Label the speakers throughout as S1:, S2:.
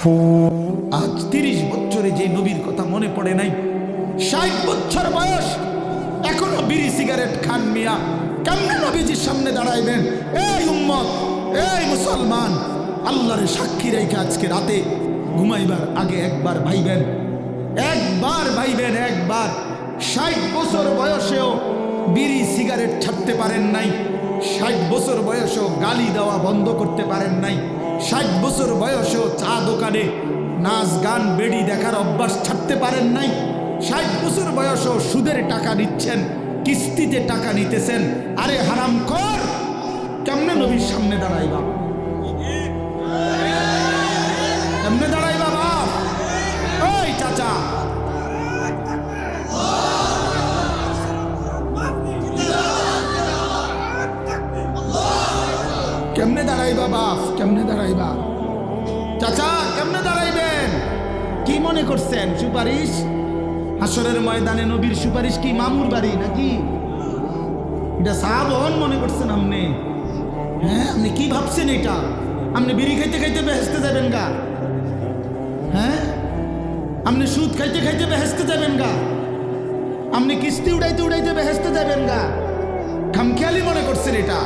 S1: আজ তিরিশ বছরে যে নবীর কথা মনে পড়ে নাই, ষাট বছর বয়স, এখনও বিড়ি সিগারেট খান মিয়া। কেমনে নবীজির সামনে দাঁড়াইবেন? এই উম্মত, এই মুসলমান, আল্লাহরে সাক্ষী রেখে আজকে রাতে ঘুমাইবার আগে একবার ভাইবেন একবার ভাইবেন, একবার। ষাট বছর বয়সেও বিড়ি সিগারেট ছাড়তে পারেন নাই। ষাট বছর বয়সেও গালি দেওয়া বন্ধ করতে পারেন নাই। ষাট বছর বয়সেও চা দোকানে নাচ গান বেড়ি দেখার অভ্যাস ছাড়তে পারেন নাই। ষাট বছর বয়সেও সুদের টাকা নিচ্ছেন, কিস্তিতে টাকা নিতেছেন। আরে হারাম কর কেমনে নবীর সামনে দাঁড়াইবা? দাঁড়াইবা বাপ কেমনে দাঁড়াইবা চাচা, কেমনে দাঁড়াইবেন? কি মনে করছেন? সুপারিশ? হাসরের ময়দানে নবীর সুপারিশ কি মামুর বাড়ি নাকি? এটা সাহাবন মনে করছেন আপনি। হ্যাঁ আপনি কি ভাবছেন এটা? আপনি বিড়ি খাইতে খাইতে বেহেস্তে যাবেন গা। হ্যাঁ? আপনি সুদ খাইতে খাইতে বেহেস্তে যাবেন গা। আপনি কিস্তি উড়াইতে উড়াইতে বেহেস্তে যাবেন গা। খামখেয়ালি মনে করছেন এটা।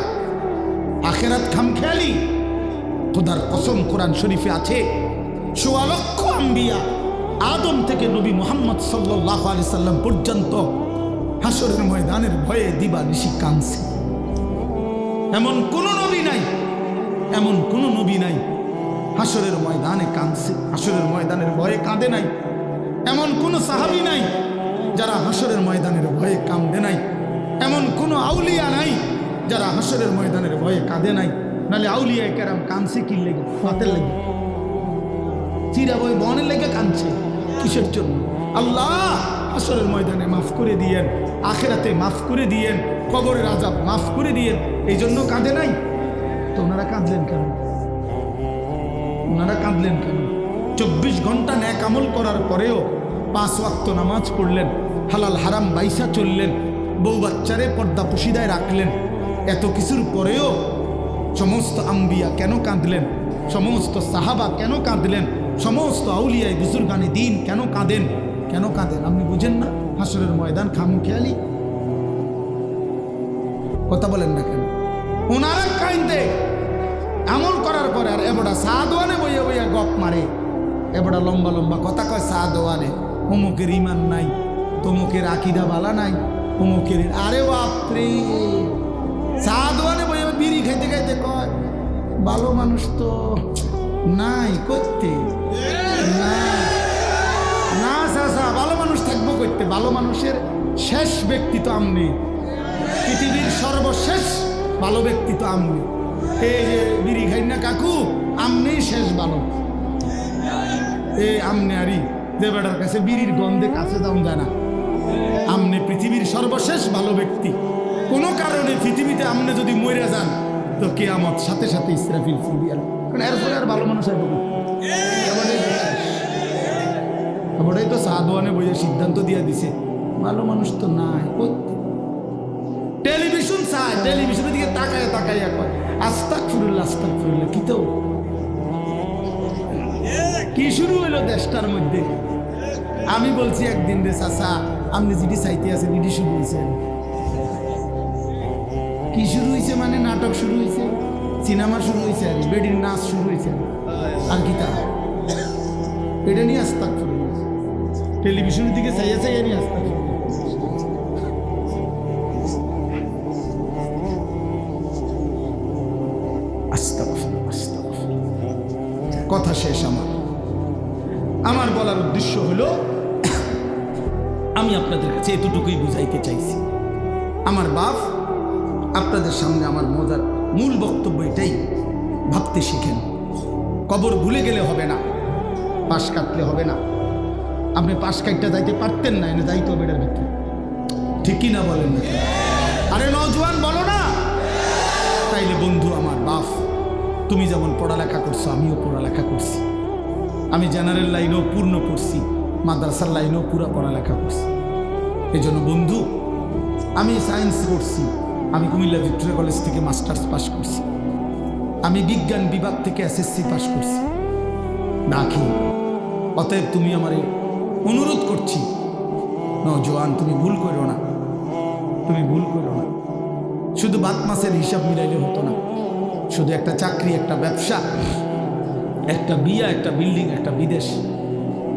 S1: আখেরাত খামখেয়ালি। খোদার কসম কোরআন শরীফে আছে, সোয়া লক্ষ আম্বিয়া, আদম থেকে নবী মোহাম্মদ সাল্লাহ আলি সাল্লাম পর্যন্ত হাসরের ময়দানের ভয়ে দিবা নিশি কাঁদছে। এমন কোন নবী নাই, এমন কোন নবী নাই হাসরের ময়দানে কাঁদছে হাসরের ময়দানের ভয়ে কাঁদে নাই। এমন কোন সাহাবি নাই, যারা হাসরের ময়দানের ভয়ে কাঁদে নাই। এমন কোন আউলিয়া নাই যারা হাসরের ময়দানের ভয়ে কাঁদে নাই, নালে আউলিয়া কেরাম কাঁদছে কি লেগে? ফাতের লেগে। চিরা বই বনের লেগে কাঁদছে। কিসের জন্য? আল্লাহ, হাসরের ময়দানে মাফ করে দিয়েন, আখেরাতে মাফ করে দিয়েন, কবরের আজাব মাফ করে দিয়েন, এই জন্য কাঁদে নাই? তো ওনারা কাঁদলেন কেন? ওনারা কাঁদলেন কেন? চব্বিশ ঘণ্টা ন্যাক আমল করার পরেও পাঁচ ওয়াক্ত নামাজ পড়লেন, হালাল হারাম বাইসা চললেন, বউ বাচ্চারে পর্দা পুশিদায় রাখলেন। এত কিছুর পরেও সমস্ত আম্বিয়া কেন কাঁদলেন? সমস্ত সাহাবা কেন কাঁদলেন? সমস্ত আউলিয়ায় বুজুর্গানি দিন কেন কাঁদেন? কেন কাঁদেন? আপনি বুঝেন না? হাসরের ময়দান খামু খেয়ালি কথা বলেন না কেন? ওনারা কাইন্দে আমল করার পরে আর এবড়া সাদওয়ানে বইয়া বইয়া গপ মারে। এবড়া লম্বা লম্বা কথা কয় সাদওয়ানে। অমুকের ইমান নাই, তমুকের আকিদা বালা নাই অমুকের আরে বাপরে। সাদওয়ানে বইয়া বিড়ি খাইতে খাইতে কয়, ভালো মানুষ তো নাই করতে। না। না চাচা ভালো মানুষ থাকব করতে। ভালো মানুষের শেষ ব্যক্তি তো আমনি। পৃথিবীর সর্বশেষ ভালো ব্যক্তি তো আমনি। এই যে বিড়ি খাই না কাকু আমনি শেষ ভালো। এ, আমনে আরি যে কাছে বিড়ির গন্ধে কাছে যাওয়া যায় না আমনে পৃথিবীর সর্বশেষ ভালো ব্যক্তি। কারণে পৃথিবীতে আমনে যদি মরে যান, তো কেয়ামত সাথে সাথে ইসরাফিল ফুলিয়াল কারণ এরপরে আর ভালো মানুষ আসবে এবারেই তো সাদওয়ানে বইয়ে সিদ্ধান্ত দিয়ে দিছে, ভালো মানুষ তো নাই টেলিভিশন চায়, টেলিভিশনের দিকে তাকায় তাকায় এখন আস্তাক ফুরুল্লা আস্তাক ফুরুল্লা কি তো? কি শুরু হইল দেশটার মধ্যে? আমি বলছি একদিন রে চাচা, আপনি যেটি চাইতে আছেন, এটি শুরু হয়েছে কি শুরু হয়েছে মানে নাটক শুরু হয়েছে সিনেমা শুরু হয়েছে আর বেডির নাচ শুরু হয়েছে আর কি। তা? এটা নিয়ে আস্তাক টেলিভিশনের দিকে চাইয়া চাইয়া নিয়ে আস্তাক। কথা শেষ আমার। আমার বলার উদ্দেশ্য হলো, আমি আপনাদের কাছে এতটুকুই বুঝাইতে চাইছি। আমার বাপ আপনাদের সামনে আমার মজার মূল বক্তব্য এটাই। ভাবতে শিখেন। কবর ভুলে গেলে হবে না। পাশ কাটলে হবে না। আপনি পাশ কাটতে যাইতে পারতেন না, এনে যাইতে হবে এটার ভিতরে। ঠিকই না বলেন না আরে নজওয়ান বলো না। তাইলে বন্ধু আমার বাপ, তুমি যেমন পড়ালেখা করছ, আমিও পড়ালেখা করছি। আমি জেনারেল লাইনেও পূর্ণ করছি মাদ্রাসার লাইনেও পুরো পড়ালেখা করছি। এই জন্য বন্ধু, আমি সায়েন্স পড়ছি। আমি কুমিল্লা ভিক্টোরিয়া কলেজ থেকে মাস্টার্স পাশ করছি। আমি বিজ্ঞান বিভাগ থেকে এসএসসি পাশ করছি। রাখি অতএব তুমি আমারে অনুরোধ করছি। নজওয়ান তুমি ভুল করো না। তুমি ভুল করো না। শুধু বাত মাসের হিসাব মিলাইলে হতো না। শুধু একটা চাকরি, একটা ব্যবসা, একটা বিয়া, একটা বিল্ডিং, একটা বিদেশ।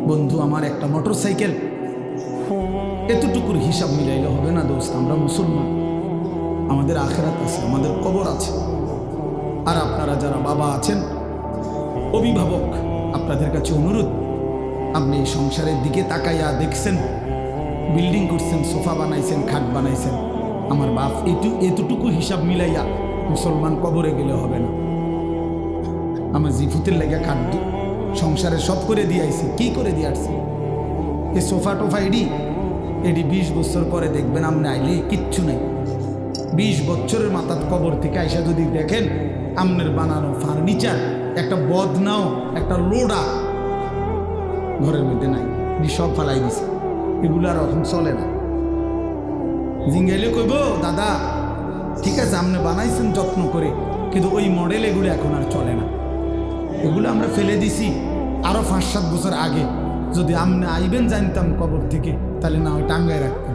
S1: বন্ধু, আমার একটা মোটর সাইকেল এতটুকুর হিসাব মিলাইলে হবে না দোস্ত, আমরা মুসলমান। আমাদের আখেরাত আছে, আমাদের কবর আছে। আর আপনারা যারা বাবা আছেন, অভিভাবক, আপনাদের কাছে অনুরোধ, আপনি সংসারের দিকে তাকাইয়া দেখছেন, বিল্ডিং করছেন, সোফা বানাইছেন, খাট বানাইছেন, আমার বাপ এটু এতটুকু হিসাব মিলাইয়া মুসলমান কবরে গেলে হবে না। আমার জিফুতের লেগে খাট সংসারে সব করে দিয়ে দিয়াইছে কি করে দিয়াছে এ সোফা টোফা এডি এডি বিশ বছর পরে দেখবেন আপনি আইলে কিচ্ছু নেই। বিশ বছরের মাথার কবর থেকে আইসা যদি দেখেন, আমনের বানানো ফার্নিচার, একটা বদনাও, একটা লোডা ঘরের মধ্যে নাই সব ফালাই দিছে। এগুলো আর এখন চলে না। জিঙ্গাইলে কইব, দাদা, ঠিক আছে আপনি বানাইছেন যত্ন করে, কিন্তু ওই মডেল এগুলো এখন আর চলে না। এগুলো আমরা ফেলে দিছি আরও পাঁচ সাত বছর আগে। যদি আপনি আইবেন জানতাম কবর থেকে, তাহলে না হয় টাঙ্গায় রাখতেন